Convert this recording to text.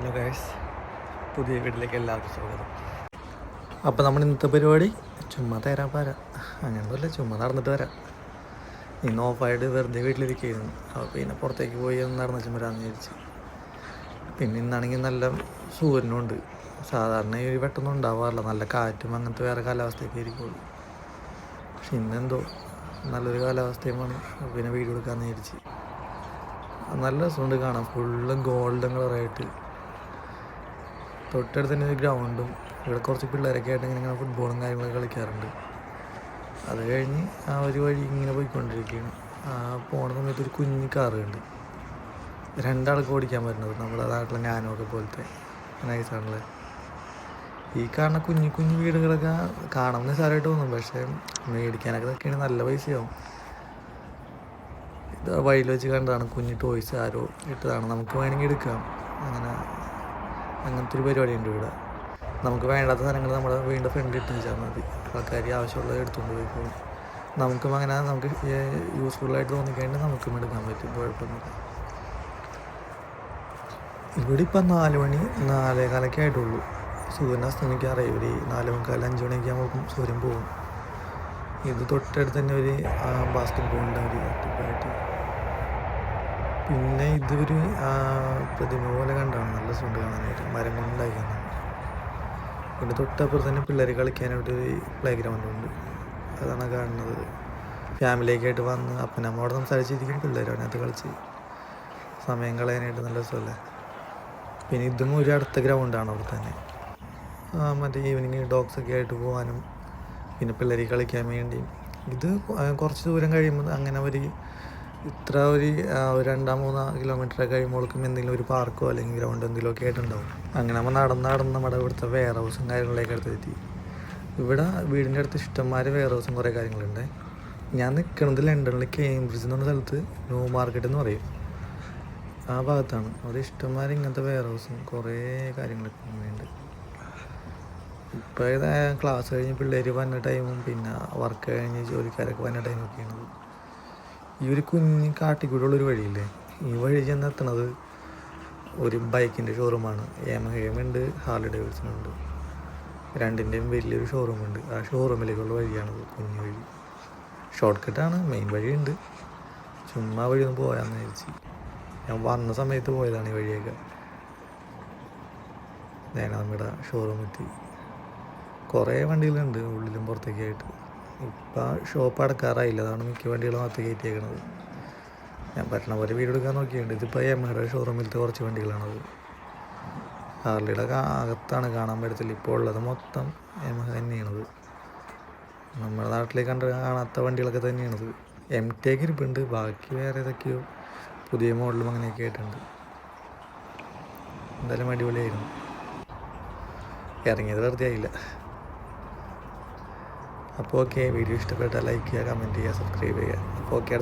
Hello guys പുതിയ വീട്ടിലേക്ക് എല്ലാവർക്കും സ്വാഗതം. അപ്പോൾ നമ്മൾ ഇന്നത്തെ പരിപാടി? ചുമ്മാ തരാൻ പോരാ. അങ്ങനെയൊന്നുമില്ല ചുമ്മാ നടന്നിട്ട് വരാം. ഇന്ന് ഓഫായിട്ട് വെറുതെ വീട്ടിലിരിക്കുകയായിരുന്നു. അപ്പോൾ പിന്നെ പുറത്തേക്ക് പോയി ഒന്ന് നടന്ന് ചുമരാന്ന് വിചാരിച്ചു. പിന്നെ ഇന്നാണെങ്കിൽ നല്ല സൂര്യനുണ്ട്. സാധാരണ ഈ വെട്ടൊന്നും ഉണ്ടാവാറില്ല. നല്ല കാറ്റും അങ്ങനത്തെ വേറെ കാലാവസ്ഥയൊക്കെ ആയിരിക്കുള്ളൂ. പക്ഷെ ഇന്നെന്തോ നല്ലൊരു കാലാവസ്ഥയുമാണ് പിന്നെ വീഡിയോ എടുക്കാമെന്ന് വിചാരിച്ച്. നല്ല രസമുണ്ട് കാണാൻ. ഫുള്ളും ഗോൾഡൻ കളറായിട്ട്. തൊട്ടടുത്ത് തന്നെ ഒരു ഗ്രൗണ്ടും ഇവിടെ കുറച്ച് പിള്ളേരൊക്കെ ആയിട്ട് ഇങ്ങനെ ഫുട്ബോളും കാര്യങ്ങളൊക്കെ കളിക്കാറുണ്ട്. അത് കഴിഞ്ഞ് ആ ഒരു വഴി ഇങ്ങനെ പോയിക്കൊണ്ടിരിക്കുകയാണ്. ആ പോണ സമയത്ത് ഒരു കുഞ്ഞു കാറുണ്ട് രണ്ടാൾക്ക് ഓടിക്കാൻ പറ്റുന്നത് നമ്മുടെ നാട്ടിലെ ഞാനൊക്കെ പോലത്തെ നൈസാണല്ലേ ഈ കാണുന്ന കുഞ്ഞു കുഞ്ഞു വീടുകളൊക്കെ കാണാൻ നിസ്സാരമായിട്ട് തോന്നും പക്ഷേ മേടിക്കാനൊക്കെ ഇതൊക്കെയാണ് നല്ല പൈസയാവും. ഇത് വഴിയിൽ വെച്ച് കണ്ടതാണ് കുഞ്ഞു ടോയ്സ് ആരോ ഇട്ടതാണ് നമുക്ക് വേണമെങ്കിൽ എടുക്കാം. അങ്ങനെ അങ്ങനത്തെ ഒരു പരിപാടി ഉണ്ട് ഇവിടെ. നമുക്ക് വേണ്ടാത്ത സാധനങ്ങൾ നമ്മൾ വീണ്ടും ഫ്രണ്ട് ഇട്ട് വെച്ചാൽ മതി. ആൾക്കാർ ആവശ്യമുള്ളത് എടുത്തുകൊണ്ട് പോയിക്കോളും നമുക്കും അങ്ങനെ നമുക്ക് യൂസ്ഫുള്ളായിട്ട് തോന്നിക്കഴിഞ്ഞാൽ നമുക്കും എടുക്കാൻ പറ്റും. കുഴപ്പമൊന്നുമില്ല. ഇവിടെ ഇപ്പം നാല് മണി നാലേ കാലൊക്കെ ആയിട്ടുള്ളൂ. സൂര്യൻ അസ്തമിക്കാറേ ഒരു നാല് മുക്കാൽ അഞ്ച് മണിയൊക്കെ ആകുമ്പോൾ സൂര്യൻ പോകും. ഇത് തൊട്ടടുത്ത് തന്നെ ഒരു ബാസ്കറ്റ് ബോളിന്റെ ഒരു അട്ടിപ്പായിട്ട് പിന്നെ ഇതൊരു പ്രതിമ പോലെ കണ്ടാണ് നല്ല സൗണ്ട് കാണാനായിട്ട്. മരം കൊണ്ടുണ്ടാക്കിയാണ് പിന്നെ തൊട്ടപ്പുറത്ത് തന്നെ പിള്ളേർ കളിക്കാനായിട്ട് ഒരു പ്ലേ ഗ്രൗണ്ട് ഉണ്ട്. അതാണ് കാണുന്നത്. ഫാമിലിയൊക്കെ ആയിട്ട് വന്ന് അപ്പനമ്മോട് സംസാരിച്ചിരിക്കും പിള്ളേരാണ് അതിനകത്ത് കളിച്ച് സമയം കളയാനായിട്ട് നല്ല രസമല്ലേ? പിന്നെ ഇതും ഒരു അടുത്ത ഗ്രൗണ്ടാണ് അവിടെ തന്നെ. മറ്റേ ഈവനിങ് ഡോഗ്സൊക്കെ ആയിട്ട് പോകാനും പിന്നെ പിള്ളേർ കളിക്കാൻ വേണ്ടിയും. ഇത് കുറച്ച് ദൂരം കഴിയുമ്പോൾ അങ്ങനെ ഒരു ഇത്ര ഒരു രണ്ടാം മൂന്നാം കിലോമീറ്റർ കഴിയുമ്പോഴേക്കും എന്തെങ്കിലും ഒരു പാർക്കോ അല്ലെങ്കിൽ ഗ്രൗണ്ട് എന്തെങ്കിലും ഒക്കെ ആയിട്ടുണ്ടാവും. അങ്ങനെ നമ്മൾ നടന്ന് നടന്ന് നമ്മുടെ ഇവിടുത്തെ വെയർ ഹൗസും കാര്യങ്ങളിലേക്ക് അടുത്തെത്തി ഇവിടെ വീടിന്റെ അടുത്ത് ഇഷ്ടംമാര് വെയർ ഹൗസും കുറേ കാര്യങ്ങളുണ്ട്. ഞാൻ നിൽക്കുന്നത് ലണ്ടനിൽ കേംബ്രിഡ്ജ് എന്ന് പറഞ്ഞ സ്ഥലത്ത് ന്യൂ മാർക്കറ്റ് എന്ന് പറയും. ആ ഭാഗത്താണ്. അവിടെ ഇഷ്ടംമാര് ഇങ്ങനത്തെ വെയർ ഹൗസും കുറേ കാര്യങ്ങളൊക്കെ ഉണ്ട് ഇപ്പോൾ ക്ലാസ് കഴിഞ്ഞ് പിള്ളേർ വന്ന ടൈമും പിന്നെ വർക്ക് കഴിഞ്ഞ് ജോലിക്കാരൊക്കെ വന്ന ടൈമൊക്കെയാണ് ഈ ഒരു കുഞ്ഞ് കാട്ടിക്കൂടുള്ളൊരു വഴിയില്ലേ? ഈ വഴി ചെന്നെത്തണത് ഒരു ബൈക്കിന്റെ ഷോറൂമാണ്. ഏമഹേമുണ്ട് ഹാർലി ഡേവിഡ്സണുണ്ട് രണ്ടിന്റെയും വലിയൊരു ഷോറൂമുണ്ട്. ആ ഷോറൂമിലേക്കുള്ള വഴിയാണത് കുഞ്ഞു വഴി. ഷോർട്ട് കട്ടാണ് മെയിൻ വഴിയുണ്ട്. ചുമ്മാ വഴി ഒന്ന് പോയാന്ന് വിചാരിച്ച്. ഞാൻ വന്ന സമയത്ത് പോയതാണ് ഈ വഴിയൊക്കെ. നേരെ നമ്മുടെ ഷോറൂമെത്തി കുറേ വണ്ടികളുണ്ട് ഉള്ളിലും പുറത്തേക്ക് ആയിട്ട് ഇപ്പം ഷോപ്പ് അടക്കാറായില്ല. അതാണ് മിക്ക വണ്ടികളും അകത്ത് കയറ്റിയേക്കണത്. ഞാൻ പറ്റണ പോലെ വീട് എടുക്കാൻ നോക്കിയിട്ടുണ്ട്. ഇതിപ്പോൾ യമഹയുടെ ഷോറൂമിലത്തെ കുറച്ച് വണ്ടികളാണത്. ഹാർലിയുടെ അകത്താണ് കാണാൻ പറ്റത്തില്ല. ഇപ്പോൾ ഉള്ളത് മൊത്തം യമഹ തന്നെയാണത്. നമ്മുടെ നാട്ടിലേക്ക് കണ്ട കാണാത്ത വണ്ടികളൊക്കെ തന്നെയാണത്. എം ടേക്ക് ഇരിപ്പുണ്ട്. ബാക്കി വേറെ ഏതൊക്കെയോ പുതിയ മോഡലും അങ്ങനെയൊക്കെ ആയിട്ടുണ്ട്. എന്തായാലും അടിപൊളിയായിരുന്നു. ഇറങ്ങിയത് വെറുതെ ആയില്ല. അപ്പോൾ ഓക്കെ വീഡിയോ ഇഷ്ടപ്പെട്ടാൽ ലൈക്ക് ചെയ്യുക കമന്റ് ചെയ്യുക സബ്സ്ക്രൈബ് ചെയ്യുക. അപ്പോൾ ഓക്കെ